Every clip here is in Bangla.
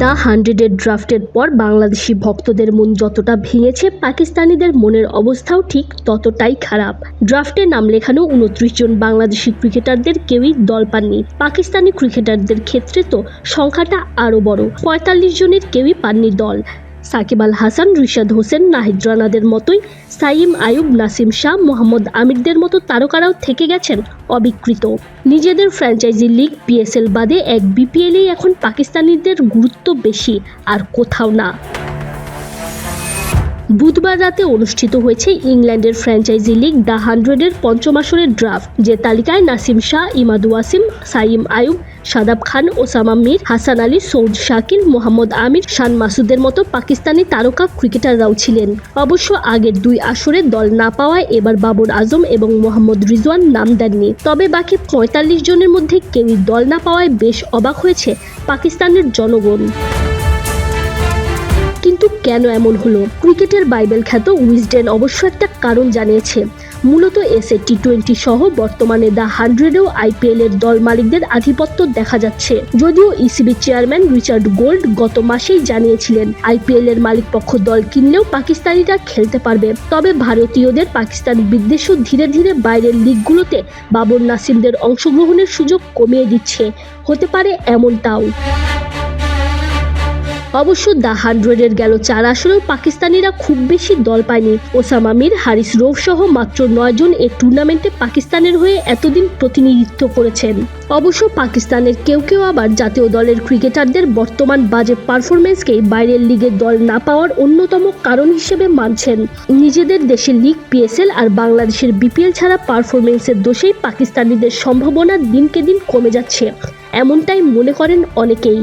দ্য হান্ড্রেডের ড্রাফটের পর বাংলাদেশি ভক্তদের মন যতটা ভেঙেছে, পাকিস্তানিদের মনের অবস্থাও ঠিক ততটাই খারাপ। ড্রাফটে নাম লেখানো উনত্রিশ জন বাংলাদেশি ক্রিকেটারদের কেউই দল পাননি। পাকিস্তানি ক্রিকেটারদের ক্ষেত্রে তো সংখ্যাটা আরও বড়। পঁয়তাল্লিশ জনের কেউই পাননি দল। সাকিব আল হাসান, রিশাদ হোসেন, নাহিদ রানাদের মতোই সাইম, আয়ুব, নাসিম শাহ, মোহাম্মদ আমিরদের মতো তারকারাও থেকে গেছেন অবিকৃত। নিজেদের ফ্র্যাঞ্চাইজি লিগ পিএসএল বাদে এক বিপিএলেই এখন পাকিস্তানিদের গুরুত্ব বেশি, আর কোথাও না। বুধবার রাতে অনুষ্ঠিত হয়েছে ইংল্যান্ডের ফ্র্যাঞ্চাইজি লিগ দ্য হান্ড্রেডের পঞ্চম আসরের ড্রাফট যে তালিকায় নাসিম শাহ, ইমাদু ওয়াসিম, সাইম আয়ুব, সাদাব খান, ওসামা মির, হাসান আলী, সৌদ শাকিল, মোহাম্মদ আমির, শান মাসুদের মতো পাকিস্তানি তারকা ক্রিকেটাররাও ছিলেন। অবশ্য আগের দুই আসরে দল না পাওয়ায় এবার বাবর আজম এবং মোহাম্মদ রিজওয়ান নাম দেননি। তবে বাকি পঁয়তাল্লিশ জনের মধ্যে কেউই দল না পাওয়ায় বেশ অবাক হয়েছে পাকিস্তানের জনগণ। কেন এমন হলো? ক্রিকেটের বাইবেল খ্যাত উইজডেন অবশ্য একটা কারণ জানিয়েছে। মূলত এসএ টি টোয়েন্টি সহ বর্তমানে দ্য হান্ড্রেডেও আইপিএল এর দল মালিকদের আধিপত্য দেখা যাচ্ছে। যদিও ইসিবি চেয়ারম্যান রিচার্ড গোল্ড গত মাসেই জানিয়েছিলেন আইপিএল এর মালিকপক্ষ দল কিনলেও পাকিস্তানিরা খেলতে পারবে। তবে ভারতীয়দের পাকিস্তান বিদ্বেষও ধীরে ধীরে বাইরের লিগগুলোতে বাবর নাসিমদের অংশগ্রহণের সুযোগ কমিয়ে দিচ্ছে। হতে পারে এমনটাও। অবশ্য দ্য হান্ড্রেডের গেল চার আসরেও পাকিস্তানিরা খুব বেশি দল পায়নি। ওসামা মির, হারিস রৌফ সহ মাত্র নয়জন এই টুর্নামেন্টে পাকিস্তানের হয়ে এতদিন প্রতিনিধিত্ব করেছেন। অবশ্য পাকিস্তানের কেউ কেউ আবার জাতীয় দলের ক্রিকেটারদের বর্তমান বাজে পারফরমেন্সকেই বাইরের লিগে দল না পাওয়ার অন্যতম কারণ হিসেবে মানছেন। নিজেদের দেশের লিগ, পিএসএল আর বাংলাদেশের বিপিএল ছাড়া পারফরমেন্সের দোষেই পাকিস্তানিদের সম্ভাবনা দিনকে দিন কমে যাচ্ছে। এমনটাই মনে করেন অনেকেই।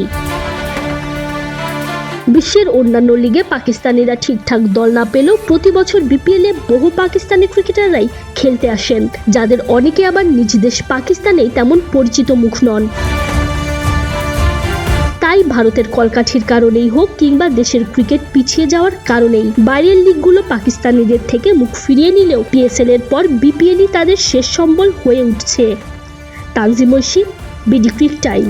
বিশ্বের অন্যান্য লিগে পাকিস্তানিরা ঠিকঠাক দল না পেলেও প্রতি বছর বিপিএলে বহু পাকিস্তানি ক্রিকেটাররাই খেলতে আসেন, যাদের অনেকে আবার নিজ দেশ পাকিস্তানেই তেমন পরিচিত মুখ নন। তাই ভারতের কলকাঠির কারণেই হোক কিংবা দেশের ক্রিকেট পিছিয়ে যাওয়ার কারণেই বাইরের লিগগুলো পাকিস্তানিদের থেকে মুখ ফিরিয়ে নিলেও পিএসএল এর পর বিপিএলই তাদের শেষ সম্বল হয়ে উঠছে। Tanjim Oishi BD crick time